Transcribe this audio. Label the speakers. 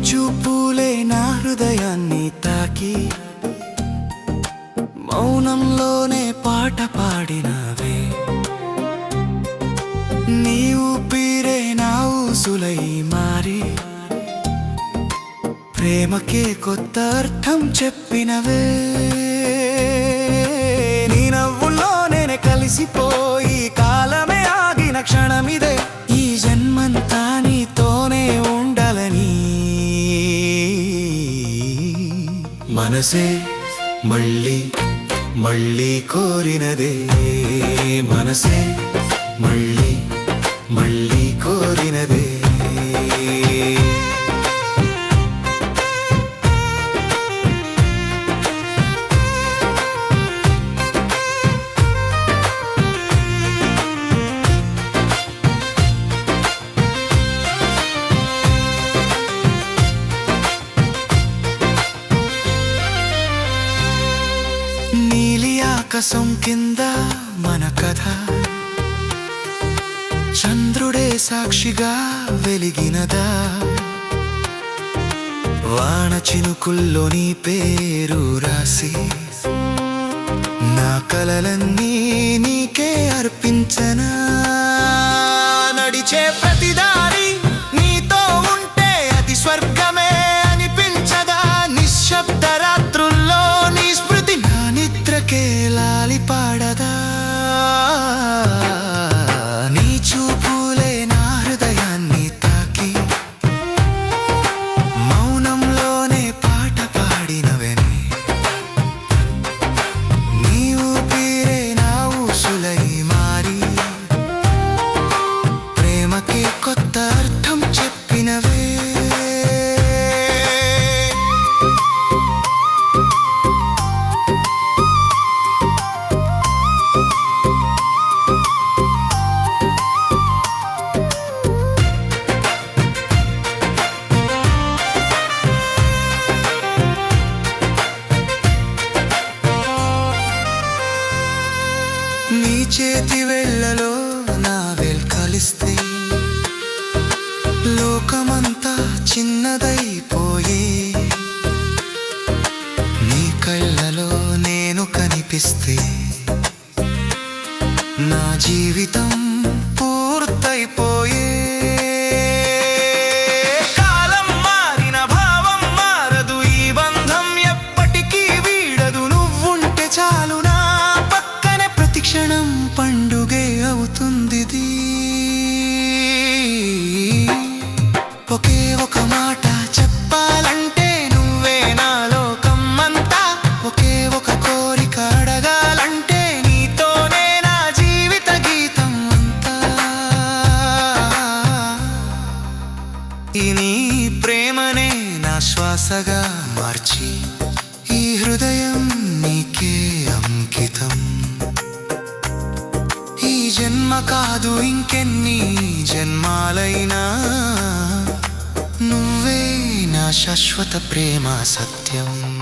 Speaker 1: చూపులే నా హృదయాన్ని తాకి. మౌనంలోనే పాట పాడినవే. నీ ఊపిరే నా ఊసులై మారి. ప్రేమకే కొత్త అర్థం చెప్పినవే. మనసే మళ్ళీ మళ్ళీ కోరినదే. మనసే మళ్ళీ మళ్ళీ కోరినదే. ఆకాశం కింద మన కథ. చంద్రుడే సాక్షిగా వెలిగినదా? వాన చినుకుల్లో నీ పేరు రాసి నా కలలన్నీ నీకే చిన్నదైపోయి నీ కళ్ళలో నేను కనిపిస్తే నా జీవితం పూర్తయిపోయే. కాలం మారిన భావం మారదు ఈ బంధం వీడదు. నువ్వుంటే చాలు నా పక్కన ప్రతిక్షణం పండుగే అవుతుంది. నీ ప్రేమనే నా శ్వాసగా మార్చి ఈ హృదయం నీకే అంకితం. ఈ జన్మ కాదు ఇంకెన్ని జన్మాలైనా నువ్వే నా శాశ్వత ప్రేమ సత్యం.